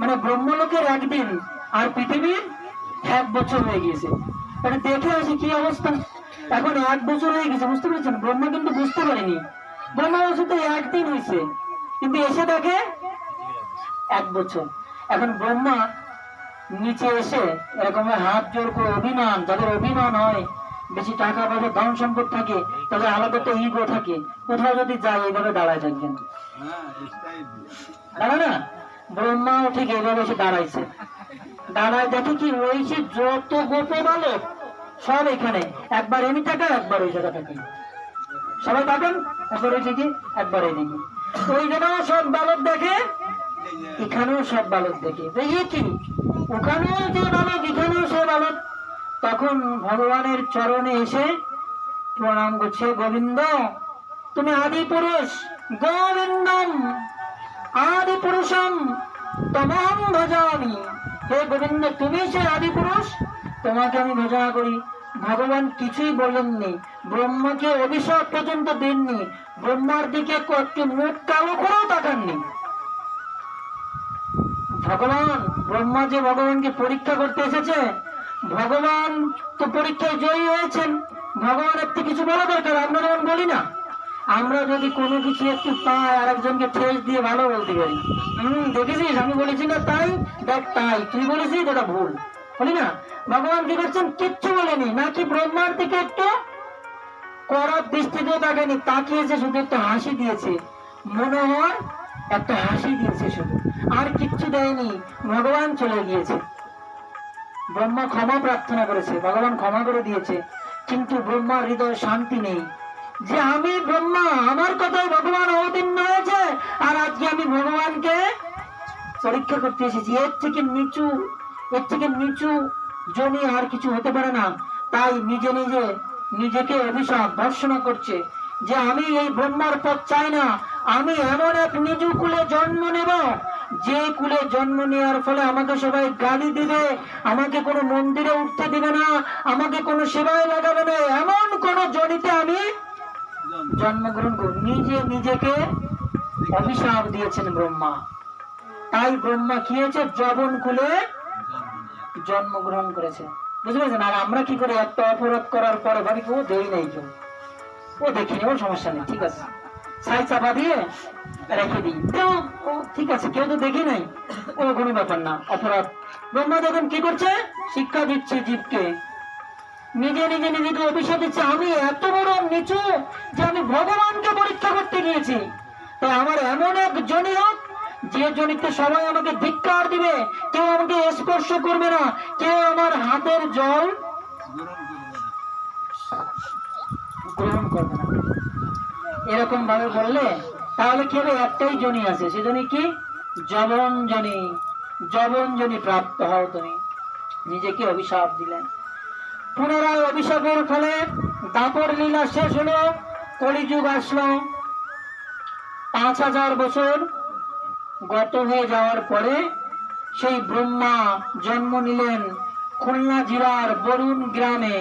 মানে ব্রহ্মলোকের একদিন আর পৃথিবীর এক বছর হয়ে গিয়েছে। মানে দেখে আসি কি অবস্থা। এখন এক বছর হয়ে গেছে, বুঝতে পেরেছেন? ব্রহ্মা কিন্তু বুঝতে পারেনি। ব্রহ্মা বলছে তো একদিন হয়েছে, কিন্তু এসে দেখে এক বছর। এখন ব্রহ্মা নিচে এসে এরকম হাত জোর করে অভিমান, যাদের অভিমান হয় বেশি টাকা পয়সা ধন সম্পদ থাকে তাদের আলাদা একটা ইগো থাকে। কোথাও যদি যায়, এইভাবে দাঁড়ায় থাকবেন দাঁড়া না? ব্রহ্মাও ঠিক এইভাবে এসে দাঁড়াইছে। দাঁড়ায় দেখে কি ওই যে যত গোপে বালক সব এখানে। একবার এমনি থাকে, একবার ওই জায়গা থাকে। সবাই পাবেন একবার ওই দিকে একবার এই দিকে ওই জায়গাও সব বালক দেখে, এখানেও সব বালক দেখে। দেখি কি? ওখানেও যে বালক, এখানেও সে বালক। তখন ভগবানের চরণে এসে প্রণাম করছে, গোবিন্দ, তুমি আদি পুরুষ, গোবিন্দম, আদি পুরুষম তমহম ভজামি। হে গোবিন্দ, তুমি সে আদি পুরুষ? তোমাকে আমি ভজনা করি। ভগবান কিছুই বলেননি। ব্রহ্মাকে অভিশাপ পর্যন্ত দেননি। ব্রহ্মার দিকে একটি মুখ কালো করেও তাকাননি। ভগবান, ব্রহ্মা যে ভগবানকে পরীক্ষা করতে এসেছে ভগবান তো পরীক্ষায় জয়ী হয়েছেন। ভগবানের তো কিছু বলা দরকার, আমরা যেমন বলি না, আমরা যদি কোনো কিছু একটু পাই আর একজনকে ঠেস দিয়ে ভালো বলতে পারি। হম, দেখেছিস? আমি বলেছি না তাই, দেখ তাই। তুই বলেছিস, এটা ভুল। বলি না? ভগবান কি করছেন? কিচ্ছু বলেনি। নাকি ব্রহ্মার দিকে একটু করার দৃষ্টিতেও তাকায়নি, তাকিয়েছে, শুধু একটা হাসি দিয়েছে। মনে হয় একটা হাসি দিয়েছে শুধু। আর কিচ্ছু দেয়নি। ভগবান চলে গিয়েছে। ব্রহ্মা ক্ষমা প্রার্থনা করেছে, ভগবান ক্ষমা করে দিয়েছে, কিন্তু ব্রহ্মার হৃদয়ে শান্তি নেই। যে আমি ব্রহ্মা, আমার কথায় ভগবান অবতীর্ণ হয়েছে, আর আজকে আমি ভগবানকে পরীক্ষা করতে এসেছি। এর থেকে নিচু, এর থেকে নিচু জমি আর কিছু হতে পারে না। তাই নিজে নিজে নিজেকে অভিশাপ ভর্ষণা করছে যে আমি এই ব্রহ্মার পথ চাই না, আমি এমন এক নিজ কুলে জন্ম নেব যে কুলে জন্ম নেওয়ার ফলে আমাকে সবাই গালি দিবে, আমাকে কোনো মন্দিরে উঠতে দিবে না, আমাকে কোনো সেবায় লাগাবে না, এমন কোন জনিতে আমি জন্মগ্রহণ করব নিজে নিজেকে অভিশাপ দিয়েছেন ব্রহ্মা। তাই ব্রহ্মা কি হয়েছে? জবন কুলে জন্মগ্রহণ করেছে। বুঝতে পেরেছেন? আর আমরা কি করে একটা অপরাধ করার পরে ভাবি, ও দেই নাই কেউ। ও দেখিনি ওর সমস্যা নেই, ঠিক আছে। ছাই চাপা দিয়ে রেখে দিই। ও ঠিক আছে, কেউ তো দেখি নাই। ও কোনো ব্যাপার না, অপরাধ। ব্রহ্মা দেখুন কি করছে? শিক্ষা দিচ্ছে জীবকে। নিজে নিজে, নিজেকে অভিশাপ দিচ্ছে। আমি এত বড় নিচু যে আমি ভগবানকে পরীক্ষা করতে গিয়েছি। তো আমার এমন এক জনি হোক, যে জনিতে সবাই আমাকে ধিক্কার দিবে, কেউ আমাকে স্পর্শ করবে না, কেউ আমার হাতের জল গ্রহণ করবে না। এরকম ভাবে বললে, তাহলে কি হবে একটাই জনি আছে, সে জনি কি? জবন জনি জবন জনি প্রাপ্ত হও তুমি। নিজেকে অভিশাপ দিলেন। পুনরায় অভিশাপের ফলে দাপর লীলা শেষ হলো, কলিযুগ আসলো। পাঁচ হাজার বছর গত হয়ে যাওয়ার পরে সেই ব্রহ্মা জন্ম নিলেন খুলনা জেলার বরুণ গ্রামে।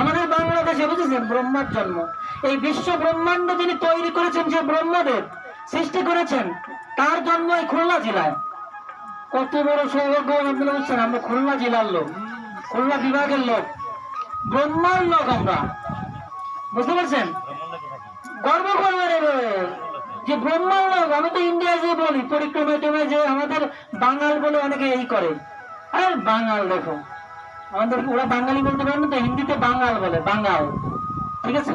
আমাদের বাংলাদেশে বুঝেছেন, ব্রহ্মার জন্ম। এই বিশ্ব ব্রহ্মাণ্ড যিনি তৈরি করেছেন যে ব্রহ্মদেব সৃষ্টি করেছেন। তার জন্ম এই খুলনা জেলায়। কত বড় সৌভাগ্য আপনারা আমরা খুলনা জেলার লোক, খুলনা বিভাগের লোক, ব্রহ্মার লোক আমরা। বুঝতে পারছেন? গর্ব করবে রে রে। যে ব্রহ্মার লোক, আমি তো ইন্ডিয়া যে বলি পরিক্রমায় টমে যে আমাদের বাঙাল বলে অনেকে এই করে। আর বাঙাল দেখো আমাদের ওরা বাঙালি বলতে পারে না তো হিন্দিতে বাঙাল বলে বাঙাল। ঠিক আছে?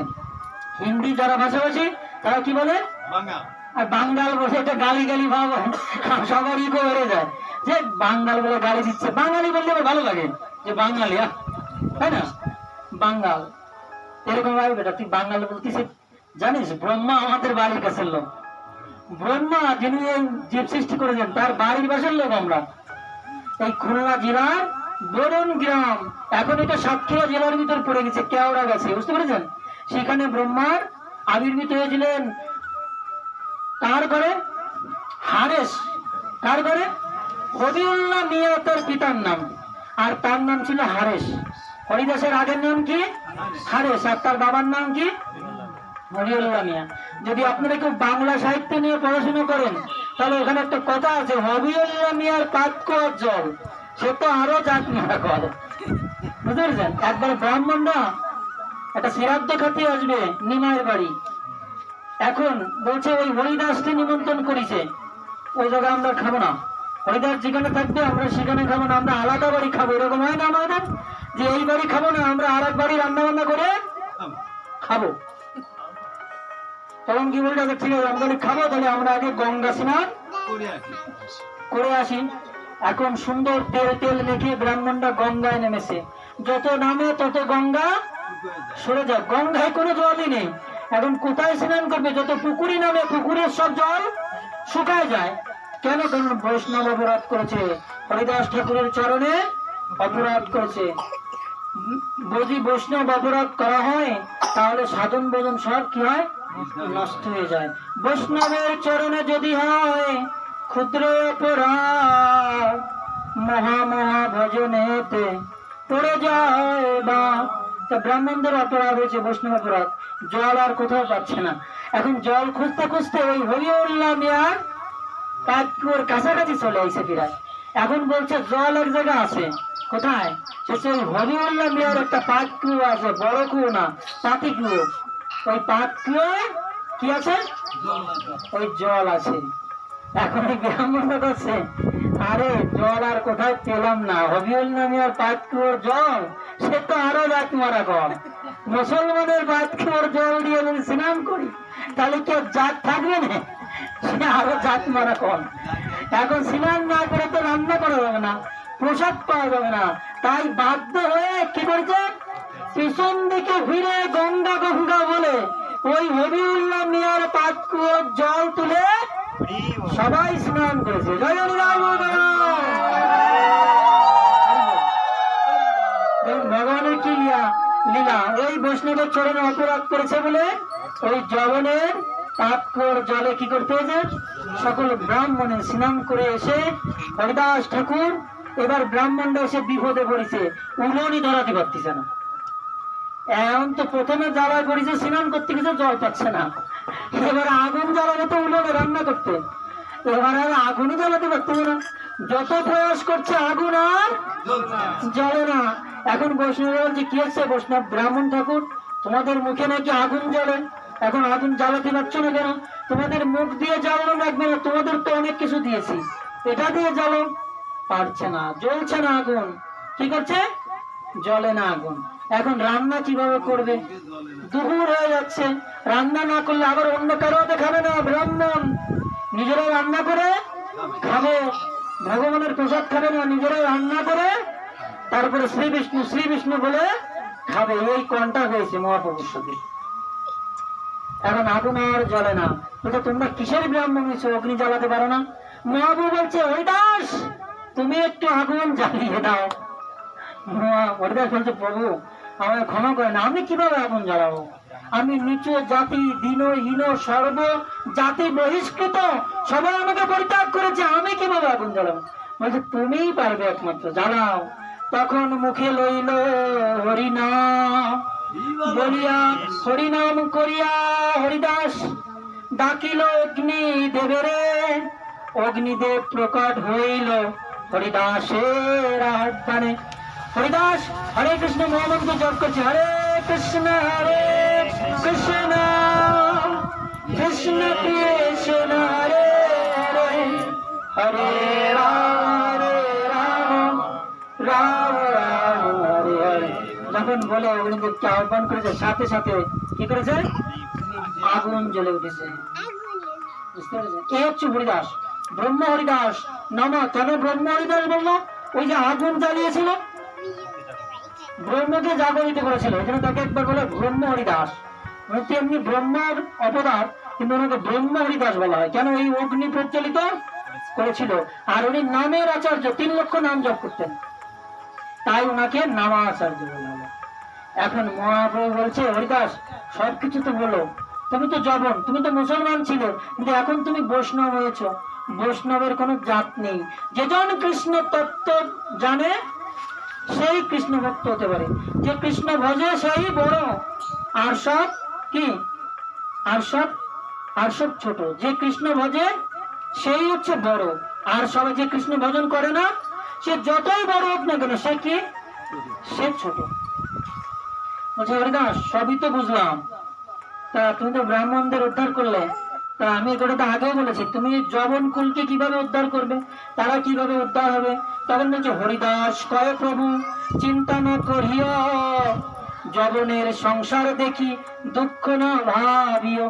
হিন্দি যারা ভাষাভাষী তারা কি বলে? আর বাঙ্গাল বলে একটা গালি গালি ভাব সবার ইগো বেড়ে যায়। যে বাঙ্গাল বলে গালি দিচ্ছে বাঙালি বললে আমার ভালো লাগে। যে বাঙালি আহ, তাই না? বাঙ্গাল এরকম ভাবে বেটা তুই বাঙালি বলতেছিস জানিস ব্রহ্মা আমাদের বাড়ির কাছের লোক। ব্রহ্মা যিনি জীব সৃষ্টি করেছেন তার বাড়ির বাসার লোক আমরা। এই খুলনা জেলার বরুণ গ্রাম। এখন এটা সাতক্ষীরা জেলার ভিতর পড়ে গেছে, কেওড়া গেছে, বুঝতে পেরেছেন? সেখানে ব্রহ্মার আবির্ভূত হয়েছিলেন কার করে হারেস কার করে হবিউল্লাহ মিয়া তার পিতার নাম। আর তার নাম ছিল হারেস হরিদাসের আগের নাম কি? হারেস আর তার বাবার নাম কি? হরিউল্লাহ মিয়া। যদি আপনারা কেউ বাংলা সাহিত্য নিয়ে পড়াশোনা করেন, তাহলে ওখানে একটা কথা আছে, হবিউল্লাহ মিয়ার পাক কুয়ার জল। সে তো আরও জাত মারা কর বুঝতে পেরেছেন? একবার ব্রাহ্মণরা একটা শ্রাদ্ধ খাতে আসবে নিমায়ের বাড়ি। এখন বলছে ওই হরিদাসকে নিমন্ত্রণ করেছে। ওই জায়গায় আমরা খাব না। হরিদাস যেখানে থাকবে আমরা সেখানে খাব না। আমরা আলাদা বাড়ি খাব। এরকম হয় না আমাদের যে এই বাড়ি খাব না আমরা আর এক বাড়ি রান্না বান্না করে খাব। তখন কি বলছে? আচ্ছা, ঠিক আছে আমরা খাব তাহলে আমরা আগে গঙ্গা স্নান করে আসি। এখন সুন্দর তেল তেল মেখে ব্রাহ্মণরা গঙ্গায় নেমেছে। যত নামে তত গঙ্গা সরে যায়। গঙ্গায় কোনো জলই নেই। এখন কোথায় স্নান করবে? যত পুকুরি নামে পুকুরের সব জল শুকায় যায়। কেন কারণ বৈষ্ণব অপরাধ করেছে? হরিদাস ঠাকুরের চরণে অপরাধ করেছে। যদি বৈষ্ণব অপরাধ করা হয়, তাহলে সাধন ভোজন সব কি হয়? নষ্ট হয়ে যায়। বৈষ্ণবের চরণে যদি হয় ক্ষুদ্র অপরাধ মহা মহা ভজনেতে পড়ে যায় বা ব্রাহ্মণদের অপরাধ হয়েছে, বৈষ্ণব অপরাধ। জল আর কোথাও পাচ্ছে না। এখন জল খুঁজতে খুঁজতে ওই হরিউল্লাহ মিয়ার কাকুর কাছাকাছি চলে আইসে প্রায় এখন বলছে, জল এক জায়গা আছে, কোথায়? সে ওই হরিউল্লাহ মিয়ার একটা পাক কুয়ো আছে, বড় কুয়ো না, পাতি কুয়ো। ওই পাক কুয়ো কি আছে? ওই জল আছে। আরে, জল আর কোথায় পেলাম না। মিয়ার পাক কুয়োর জল? সে তো আরও মারা মুসলমানের পাক কুয়োর জল দিয়ে যদি স্নান করি, তাহলে কি জাত থাকবে না? সে আরও জাত মারা কম এখন স্নান না করে তো রান্না করা যাবে না, প্রসাদ পাওয়া যাবে না। তাই বাধ্য হয়ে কি করছে? পিছন দিকে ফিরে গঙ্গা গঙ্গা বলে ওই হবিউল্লাহ মিয়ার পাতকুয়োর জল তুলে সবাই স্নান করেছে। জয় ভগবানের কি লীলা বৈষ্ণবের চরণে অপরাধ করেছে বলে ওই জবনের পাপকর জলে কি করতে হয়েছে? সকল ব্রাহ্মণে স্নান করে এসে হরিদাস ঠাকুর এবার ব্রাহ্মণরা এসে বিপদে পড়েছে। উলনি ধরাতে পারতেছে না। এখন তো প্রথমে জ্বালা করেছে স্নান করতে গেছে, জল পাচ্ছে না। এবার আগুন জ্বালানো তো উলনে রান্না করতে। এবার আর আগুনও জ্বালাতে পারতেছে না। যত প্রয়াস করছে আগুন আর জ্বলে না। এখন বৈষ্ণব বলছে কি হচ্ছে বৈষ্ণব ব্রাহ্মণ ঠাকুর, তোমাদের মুখে নাকি আগুন জ্বলে। এখন আগুন জ্বালাতে পারছ না কেন? তোমাদের মুখ দিয়ে জ্বালানো লাগবে না, তোমাদের তো অনেক কিছু দিয়েছি। এটা দিয়ে জ্বালো। পারছে না, জ্বলছে না আগুন। কি করছে? জ্বলে না আগুন। এখন রান্না কীভাবে করবে? দুপুর হয়ে যাচ্ছে। রান্না না করলে আবার অন্য কারও হাতে খাবে না, ব্রাহ্মণ। নিজেরা রান্না করে খাবে। ভগবানের প্রসাদ খাবে না, নিজেরাই রান্না করে তারপরে শ্রী বিষ্ণু শ্রী বিষ্ণু বলে খাবে। এই কন্টা হয়েছে মহাপ্রভুর এখন আগুন আর জ্বলে না। বলছে, তোমরা কিসের ব্রাহ্মণ হয়েছো? অগ্নি জ্বালাতে পারো না? মহাপ্রভু বলছে, হরিদাস, তুমি একটু আগুন জ্বালিয়ে দাও। হরিদাস বলছে, প্রভু আমায় ক্ষমা করেন আমি কীভাবে আগুন জ্বালাবো? আমি নিচু জাতি দিনহীন সর্ব জাতি বহিষ্কৃত, সবাই আমাকে পরিত্যাগ করেছে, আমি কীভাবে আগুন জ্বালাবো? বলছে, তুমিই পারবে একমাত্র, জ্বালাও। তখন মুখে লইল হরিনাম বলিয়া, হরিনাম করিয়া হরিদাস, ডাকিল অগ্নি দেবেরে। অগ্নিদেব প্রকট হইল, হরিদাসের আহ্বানে। হরিদাস, হরে কৃষ্ণ মোহাম্মদ জপ করছে। হরে কৃষ্ণ হরে কৃষ্ণ কৃষ্ণ কৃষ্ণ, হরে হরে হরে রাম হরে রাম রাম রাম, হরে হরে। যখন বলে অগ্নিদেবকে আহ্বান করেছে, সাথে সাথে কি করেছে? আগুন জ্বলে উঠেছে। বুঝতে হচ্ছে হরিদাস। ব্রহ্ম হরিদাস। নাম কেন ব্রহ্ম হরিদাস বলল, ওই যে আগুন জ্বালিয়েছিল ব্রহ্মকে জাগরিত করেছিল, এখানে তাকে একবার বলে ব্রহ্ম হরিদাস। মানে তেমনি ব্রহ্মার অবতার, কিন্তু ওনাকে ব্রহ্ম হরিদাস বলা হয়। কেন এই অগ্নি প্রজ্বলিত করেছিল? আর উনি নামের আচার্য, তিন লক্ষ নাম জপ করতেন। তাই ওনাকে নামা আচার্য বলা হলো এখন মহাপ্রভু বলছে, হরিদাস, সবকিছু তো বলো। তুমি তো জবন, তুমি তো মুসলমান ছিলে, কিন্তু এখন তুমি বৈষ্ণব হয়েছ। বৈষ্ণবের কোনো জাত নেই। যেজন কৃষ্ণ তত্ত্ব জানে সেই কৃষ্ণ ভক্ত হতে পারে। যে কৃষ্ণ ভজে সেই বড়। আর সব কি? আর সব আর সব ছোট। যে কৃষ্ণ ভজে সেই হচ্ছে বড়। আর সবাই যে কৃষ্ণ ভজন করে না, সে যতই বড় হোক না কেন, সে কি? সে ছোট। বলছে, হরিদাস, সবই তো বুঝলাম। তা তুমি তো ব্রাহ্মণদের উদ্ধার করলে। তা আমি এই কথাটা আগেও বলেছি। তুমি জবন কুলকে কীভাবে উদ্ধার করবে, তারা কীভাবে উদ্ধার হবে? তখন বলছে, হরিদাস, কয় প্রভু? চিন্তা না করিও। জবনের সংসার দেখি, দুঃখ না ভাবিও।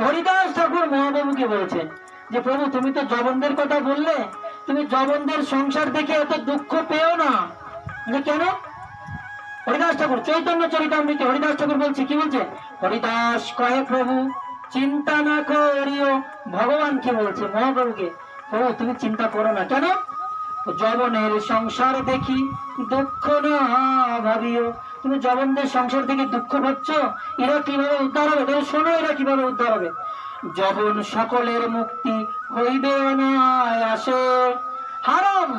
হরিদাস ঠাকুর মহাবাবুকে বলেছেন যে, প্রভু, তুমি তো জবনদের কথা বললে, তুমি জবনদের সংসার দেখে এত দুঃখ পেও না। কেন? হরিদাস ঠাকুর, চৈতন্য চরিতামৃতে, হরিদাস ঠাকুর বলছে, কি বলছে? হরিদাস কহে প্রভু? চিন্তা না করিও। ভগবান কি বলছে? মহাপ্রভুকে প্রভু তুমি চিন্তা করো না। কেন? জবনের সংসার দেখি দুঃখ না ভাবিও। তুমি জবনদের সংসার থেকে দুঃখ পাচ্ছ এরা কীভাবে উদ্ধার হবে? তুমি শোনো এরা কীভাবে উদ্ধার হবে। জবন সকলের মুক্তি হইবে আসে হারাম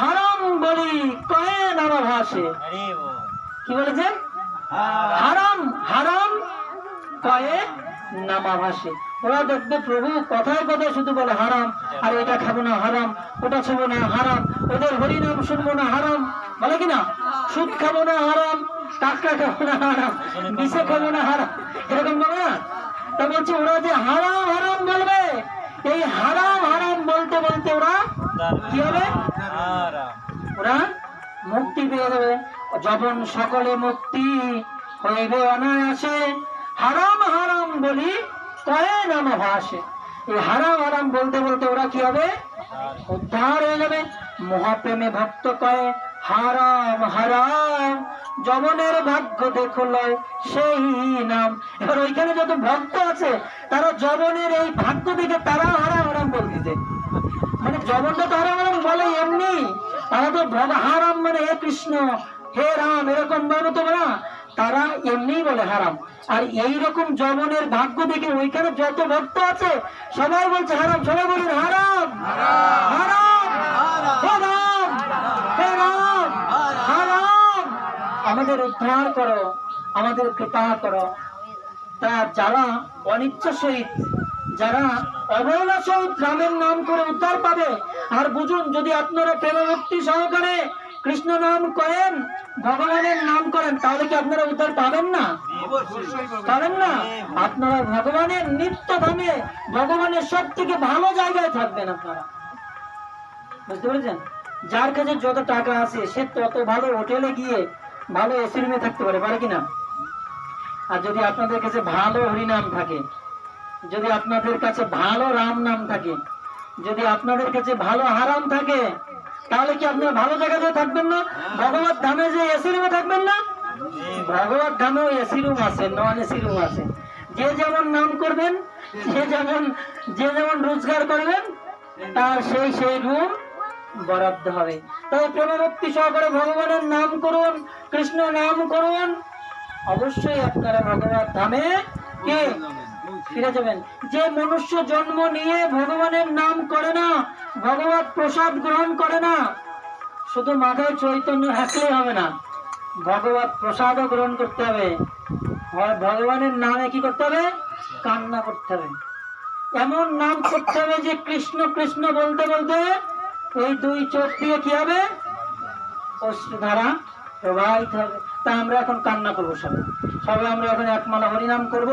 হারাম বলি কয়ে নামা ভাসে। কি বলেছে? হারাম হারাম কয়ে নামা ভাসে ওরা দেখবে প্রভু কথায় কথায় শুধু বলে হারাম। আর এটা খাব না, হারাম। ওটা খাব না, হারাম। ওদের হরিনাম শুনব না, হারাম। বলে সুদ খাব না, হারাম। কাঁকড়া খাব না, হারাম। বিষে খাব না, হারাম। এরকম বলে না তা বলছে ওরা যে হারাম হারাম বলবে। এই হারাম হারাম বলতে বলতে ওরা কি হবে? ওরা মুক্তি পেয়ে যাবে। যখন সকলে মুক্তি হইবে অনায়াসে হারাম হারাম বলি কয়ে নাম ভাসে। এই হারাম হারাম বলতে বলতে ওরা কি হবে? উদ্ধার হয়ে যাবে। মহাপ্রেমে ভক্ত কয়ে, হারাম হারাম জবনের ভাগ্য দেখল সেই নাম। এবার ওইখানে যত ভক্ত আছে, তারা জবনের এই ভাগ্য দেখে তারা হারাম হারাম বলতেছে মানে জগন্নাথ তো হারাম হারাম বলে এমনি। তারা তো হারাম মানে হে কৃষ্ণ, হে রাম, এরকম বলব তো না তারা এমনি বলে হারাম। আর এই রকম জবনের ভাগ্য দেখে ওইখানে যত ভক্ত আছে, সবাই বলছে হারাম, সবাই বলেন হারাম। আমাদের উদ্ধার করো, আমাদের কৃপা করো। তা যারা অনিচ্ছা সহিত, যারা অবহেলা সহিত রামের নাম করে উদ্ধার পাবে, আর বুঝুন, যদি আপনারা প্রেমভক্তি সহকারে কৃষ্ণ নাম করেন, ভগবানের নাম করেন, তাহলে কি আপনারা উদ্ধার পাবেন না? পাবেন না? আপনারা ভগবানের নিত্য ধামে, ভগবানের সব থেকে ভালো জায়গায় থাকবেন আপনারা। বুঝতে পেরেছেন? যার কাছে যত টাকা আছে, সে তত ভালো হোটেলে গিয়ে ভালো এসি রুমে থাকতে পারে পারে কিনা? আর যদি আপনাদের কাছে ভালো হরিনাম থাকে, যদি আপনাদের কাছে ভালো রাম নাম থাকে, যদি আপনাদের কাছে ভালো হারাম থাকে তাহলে কি আপনারা ভালো জায়গাতে থাকবেন না? ভগবত ধামে যে এসি রুমে থাকবেন না? ভগবত ধামেও এসি রুম আছে নন এসি রুম আছে। যে যেমন নাম করবেন যে যেমন যে যেমন রোজগার করবেন তার সেই সেই রুম বরাদ্দ হবে। তাই প্রেমভক্তি সহকারে ভগবানের নাম করুন কৃষ্ণ নাম করুন। অবশ্যই আপনারা ভগবত ধামে কে? ফিরে যাবেন। যে মনুষ্য জন্ম নিয়ে ভগবানের নাম করে না, ভগবত প্রসাদ গ্রহণ করে না, শুধু মাথায় চৈতন্য হাসলে হবে না, ভগবত প্রসাদও গ্রহণ করতে হবে। ভগবানের নামে কি করতে হবে? কান্না করতে হবে। এমন নাম করতে হবে যে কৃষ্ণ কৃষ্ণ বলতে বলতে এই দুই চোখ দিয়ে কি হবে? অশ্রুধারা প্রবাহিত হবে। তা আমরা এখন কান্না করব সবাই। সবাই আমরা এখন এক মালা হরিনাম করব।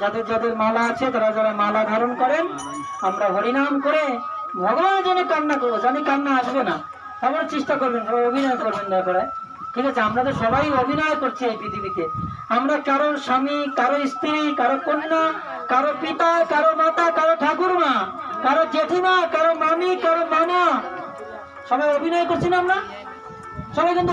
যাদের যাদের মালা আছে, তারা যারা মালা ধারণ করেন, আমরা হরিনাম করে ভগবানের জন্য কান্না করব, জানি কান্না আসবে না। আমরা চেষ্টা করবেন অভিনয় করবেন দয়া করে। ঠিক আছে, আমরা তো সবাই অভিনয় করছি এই পৃথিবীতে। আমরা কারও স্বামী, কারও স্ত্রী, কারও কন্যা, কারও পিতা, কারও মাতা, কারও ঠাকুরমা, কারও জেঠিমা, কারও মামি, কারও মামা। সবাই অভিনয় করছি না আমরা? সবাই কিন্তু